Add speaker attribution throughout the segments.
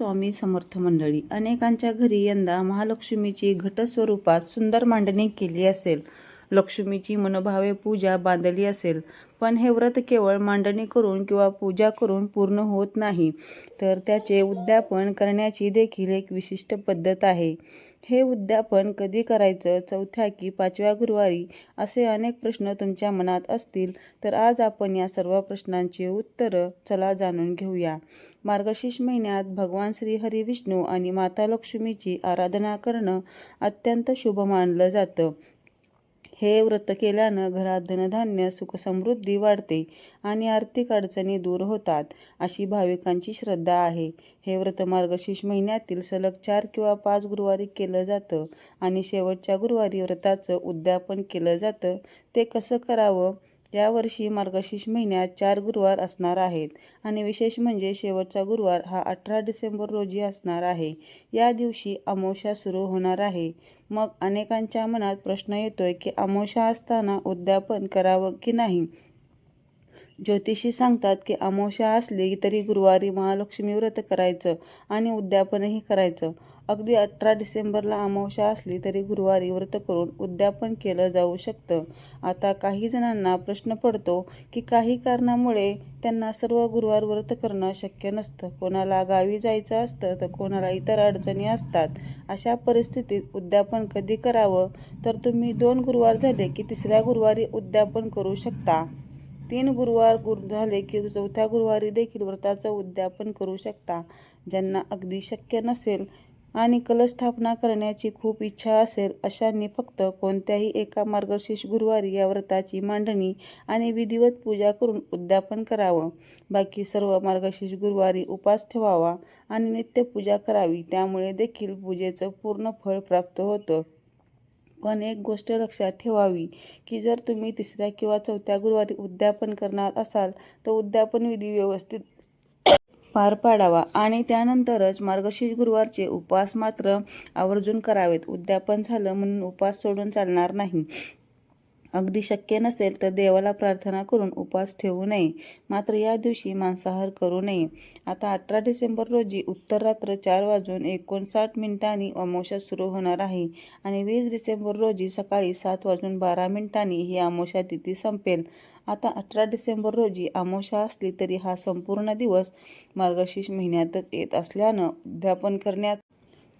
Speaker 1: स्वामी समर्थ मंडळी अनेकांच्या घरी यंदा महालक्ष्मीची घटस्वरूपात सुंदर मांडणी केली असेल. लक्ष्मीची मनोभावे पूजा बांधली असेल. पण हे व्रत केवळ मांडणी करून किंवा पूजा करून पूर्ण होत नाही. तर त्याचे उद्यापन करण्याची देखील एक विशिष्ट पद्धत आहे. हे उद्यापन कधी करायचं? चौथ्या की पाचव्या गुरुवारी? असे अनेक प्रश्न तुमच्या मनात असतील. तर आज आपण या सर्व प्रश्नांची उत्तरं चला जाणून घेऊया. मार्गशीर्ष महिन्यात भगवान श्री हरी विष्णू आणि माता लक्ष्मीची आराधना करणं अत्यंत शुभ मानलं जातं. हे व्रत केल्यानं घरात धनधान्य सुखसमृद्धी वाढते आणि आर्थिक अडचणी दूर होतात अशी भाविकांची श्रद्धा आहे. हे व्रत मार्गशीर्ष महिन्यातील सलग चार किंवा पाच गुरुवारी केलं जातं आणि शेवटच्या गुरुवारी व्रताचं उद्यापन केलं जातं. ते कसं करावं? यावर्षी मार्गशीर्ष महिन्यात चार गुरुवार असणार आहेत आणि विशेष म्हणजे शेवटचा गुरुवार हा अठरा डिसेंबर रोजी असणार आहे. या दिवशी अमावस्या सुरू होणार आहे. मग अनेकांच्या मनात प्रश्न येतोय की अमावस्या असताना उद्यापन करावं की नाही? ज्योतिषी सांगतात की अमावस्या असली तरी गुरुवारी महालक्ष्मी व्रत करायचं आणि उद्यापनही करायचं. अगदी अठरा डिसेंबरला अमावस्या असली तरी गुरुवारी व्रत करून उद्यापन केलं जाऊ शकतं. आता काही जणांना प्रश्न पडतो की काही कारणामुळे त्यांना सर्व गुरुवार व्रत करणं शक्य नसतं. कोणाला गावी जायचं असतं तर कोणाला इतर अडचणी असतात. अशा परिस्थितीत उद्यापन कधी करावं? तर तुम्ही दोन गुरुवार झाले की तिसऱ्या गुरुवारी उद्यापन करू शकता. तीन गुरुवार गुरु झाले की चौथ्या गुरुवारी देखील व्रताचं उद्यापन करू शकता. ज्यांना अगदी शक्य नसेल आणि कलस्थापना करण्याची खूप इच्छा असेल अशांनी फक्त कोणत्याही एका मार्गशीर्ष गुरुवारी या व्रताची मांडणी आणि विधिवत पूजा करून उद्यापन करावं. बाकी सर्व मार्गशीर्ष गुरुवारी उपास ठेवावा आणि नित्यपूजा करावी त्यामुळे देखील पूजेचं पूर्ण फळ प्राप्त होतं. पण एक गोष्ट लक्षात ठेवावी की जर तुम्ही तिसऱ्या किंवा चौथ्या गुरुवारी उद्यापन करणार असाल तर उद्यापन विधी व्यवस्थित पार पाडावा आणि त्यानंतरच मार्गशीर्ष गुरुवारचे उपवास मात्र आवर्जून करावेत. उद्यापन झालं म्हणून उपवास सोडून चालणार नाही. अगदी शक्य नसेल तर देवाला प्रार्थना करून उपवास ठेवू नये. मात्र या दिवशी मांसाहार करू नये. आता अठरा डिसेंबर रोजी उत्तर रात्र चार वाजून एकोणसाठ मिनिटांनी अमावस्या सुरू होणार आहे आणि वीस डिसेंबर रोजी सकाळी सात वाजून बारा मिनिटांनी ही अमावस्या तिथी संपेल. आता अठरा डिसेंबर रोजी अमावस्या असली तरी हा संपूर्ण दिवस मार्गशीर्ष महिन्यातच येत असल्यानं उद्यापन करण्यात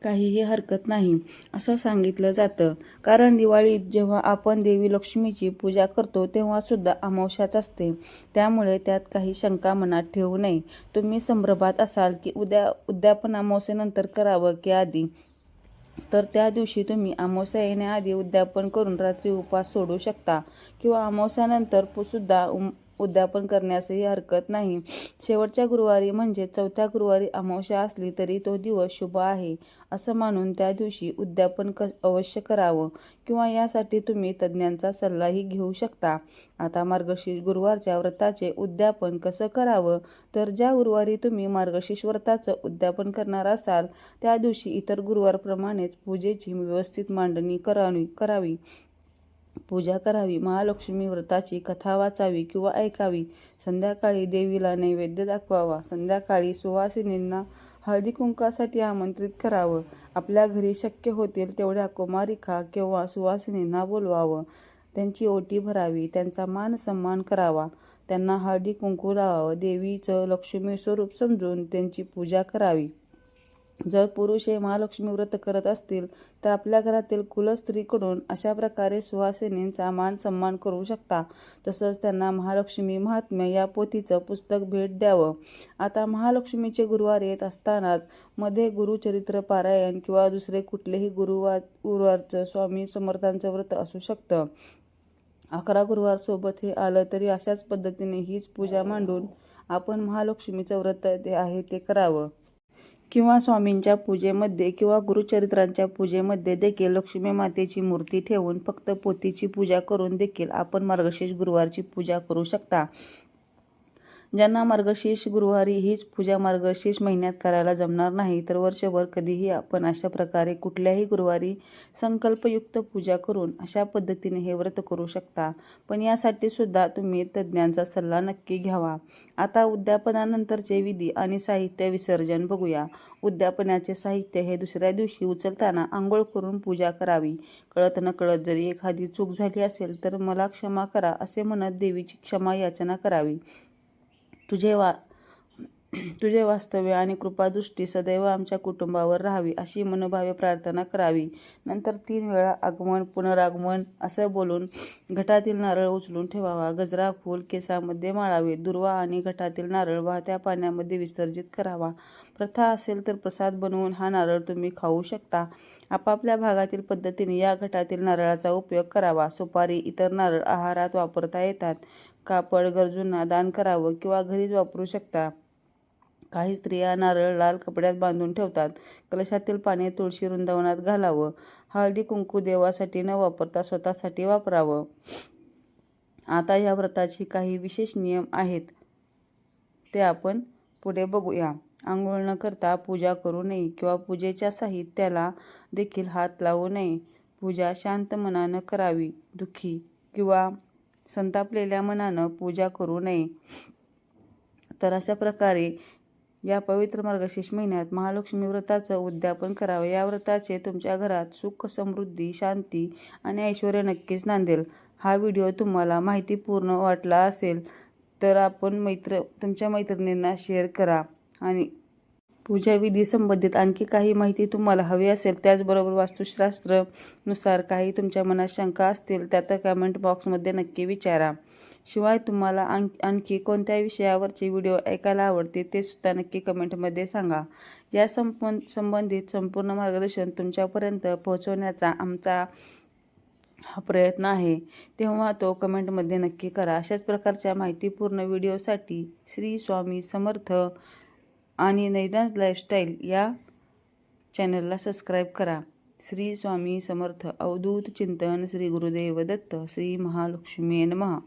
Speaker 1: काहीही हरकत नाही असं सांगितलं जातं. कारण दिवाळीत जेव्हा आपण देवी लक्ष्मीची पूजा करतो तेव्हा सुद्धा अमावस्याच असते. त्यामुळे त्यात काही शंका मनात ठेवू नये. तुम्ही संभ्रमात असाल की उद्या उद्यापन अमावस्येनंतर करावं की आधी? तर त्या दिवशी तुम्ही अमावस्या येण्याआधी उद्यापन करून रात्री उपवास सोडू शकता. किंवा अमावस्यानंतर पु- सुद्धा उम- उद्यापन करण्यासही हरकत नाही. शेवटच्या गुरुवारी म्हणजे चौथ्या गुरुवारी अमावस्या असली तरी तो दिवस शुभ आहे असं मानून त्या दिवशी उद्यापन क अवश्य करावं किंवा यासाठी तुम्ही तज्ज्ञांचा सल्लाही घेऊ शकता. आता मार्गशीर्ष गुरुवारच्या व्रताचे उद्यापन कसं करावं? तर ज्या गुरुवारी तुम्ही मार्गशीर्ष व्रताचं उद्यापन करणार असाल त्या दिवशी इतर गुरुवारप्रमाणेच पूजेची व्यवस्थित मांडणी करावी करावी. पूजा करावी. महालक्ष्मी व्रताची कथा वाचावी किंवा ऐकावी. संध्याकाळी देवीला नैवेद्य दाखवावा. संध्याकाळी सुवासिनींना हळदी कुंकासाठी आमंत्रित करावं. आपल्या घरी शक्य होतील तेवढ्या कुमारिका किंवा सुवासिनींना बोलवावं. त्यांची ओटी भरावी. त्यांचा मान सन्मान करावा. त्यांना हळदी कुंकू लावावं. देवीचं लक्ष्मी स्वरूप समजून त्यांची पूजा करावी. जर पुरुष हे महालक्ष्मी व्रत करत असतील तर आपल्या घरातील कुलस्त्रीकडून अशा प्रकारे सुहासिनींचा मान सन्मान करू शकता. तसंच त्यांना महालक्ष्मी महात्म्य या पोथीचं पुस्तक भेट द्यावं. आता महालक्ष्मीचे गुरुवार येत असतानाच मध्ये गुरुचरित्र पारायण किंवा दुसरे कुठलेही गुरुवार गुरुवारचं स्वामी समर्थांचं व्रत असू शकतं. अकरा गुरुवार सोबत हे आलं तरी अशाच पद्धतीने हीच पूजा मांडून आपण महालक्ष्मीचं व्रत ते आहे ते करावं. किंवा स्वामींच्या पूजेमध्ये किंवा गुरुचरित्रांच्या पूजेमध्ये देखील लक्ष्मी मातेची मूर्ती ठेवून फक्त पोतीची पूजा करून देखील आपण मार्गशीर्ष गुरुवारची पूजा करू शकता. ज्यांना मार्गशीर्ष गुरुवारी हीच पूजा मार्गशीर्ष महिन्यात करायला जमणार नाही तर वर्षभर कधीही आपण अशा प्रकारे कुठल्याही गुरुवारी संकल्पयुक्त पूजा करून अशा पद्धतीने हे व्रत करू शकता. पण यासाठी सुद्धा तुम्ही तज्ज्ञांचा सल्ला नक्की घ्यावा. आता उद्यापनानंतरचे विधी आणि साहित्य विसर्जन बघूया. उद्यापनाचे साहित्य हे दुसऱ्या दिवशी उचलताना आंघोळ करून पूजा करावी. कळत न कळत जरी एखादी चूक झाली असेल तर मला क्षमा करा असे म्हणत देवीची क्षमा याचना करावी. तुझे वा तुझे वास्तव्य आणि कृपादृष्टी सदैव आमच्या कुटुंबावर राहावी अशी मनोभावे प्रार्थना करावी. नंतर तीन वेळा आगमन पुनरागमन असं बोलून घटातील नारळ उचलून ठेवावा. गजरा फूल केसामध्ये माळावे. दुर्वा आणि घटातील नारळ वाहत्या पाण्यामध्ये विसर्जित करावा. प्रथा असेल तर प्रसाद बनवून हा नारळ तुम्ही खाऊ शकता. आपापल्या भागातील पद्धतीने या घटातील नारळाचा उपयोग करावा. सुपारी इतर नारळ आहारात वापरता येतात. कापड गरजूंना दान करावं किंवा घरीच वापरू शकता. काही स्त्रिया नारळ लाल कपड्यात बांधून ठेवतात. कलशातील पाणी तुळशी वृंदावनात घालावं. हळदी कुंकू देवासाठी न वापरता स्वतःसाठी वापरावं. आता या व्रताची काही विशेष नियम आहेत. ते आपण पुढे बघूया. आंघोळ न करता पूजा करू नये किंवा पूजेच्या साहित्याला देखील हात लावू नये. पूजा शांत मनानं करावी दुःखी किंवा संतापलेल्या मनानं पूजा करू नये. तर अशा प्रकारे या पवित्र मार्गशीर्ष महिन्यात महालक्ष्मी व्रताचं उद्यापन करावं. या व्रताचे तुमच्या घरात सुख समृद्धी शांती आणि ऐश्वर नक्कीच नांदेल. हा व्हिडिओ तुम्हाला माहितीपूर्ण वाटला असेल तर आपण मैत्र तुमच्या मैत्रिणींना शेअर करा आणि पूजाविधी संबंधित आणखी काही माहिती तुम्हाला हवी असेल त्याचबरोबर वास्तुशास्त्रनुसार काही तुमच्या मनात शंका असतील त्या तर कमेंट बॉक्समध्ये नक्की विचारा. शिवाय तुम्हाला आण आणखी कोणत्या विषयावरचे व्हिडिओ ऐकायला आवडते ते सुद्धा नक्की कमेंटमध्ये सांगा. या संपन संबंधित संपूर्ण मार्गदर्शन तुमच्यापर्यंत पोहोचवण्याचा आमचा हा प्रयत्न आहे. तेव्हा तो कमेंटमध्ये नक्की करा. अशाच प्रकारच्या माहितीपूर्ण व्हिडिओसाठी श्री स्वामी समर्थ आणि नैदान लाईफस्टाईल या चॅनलला सबस्क्राईब करा. श्री स्वामी समर्थ. अवधूत चिंतन श्री गुरुदेव दत्त. श्री महालक्ष्मी नमः.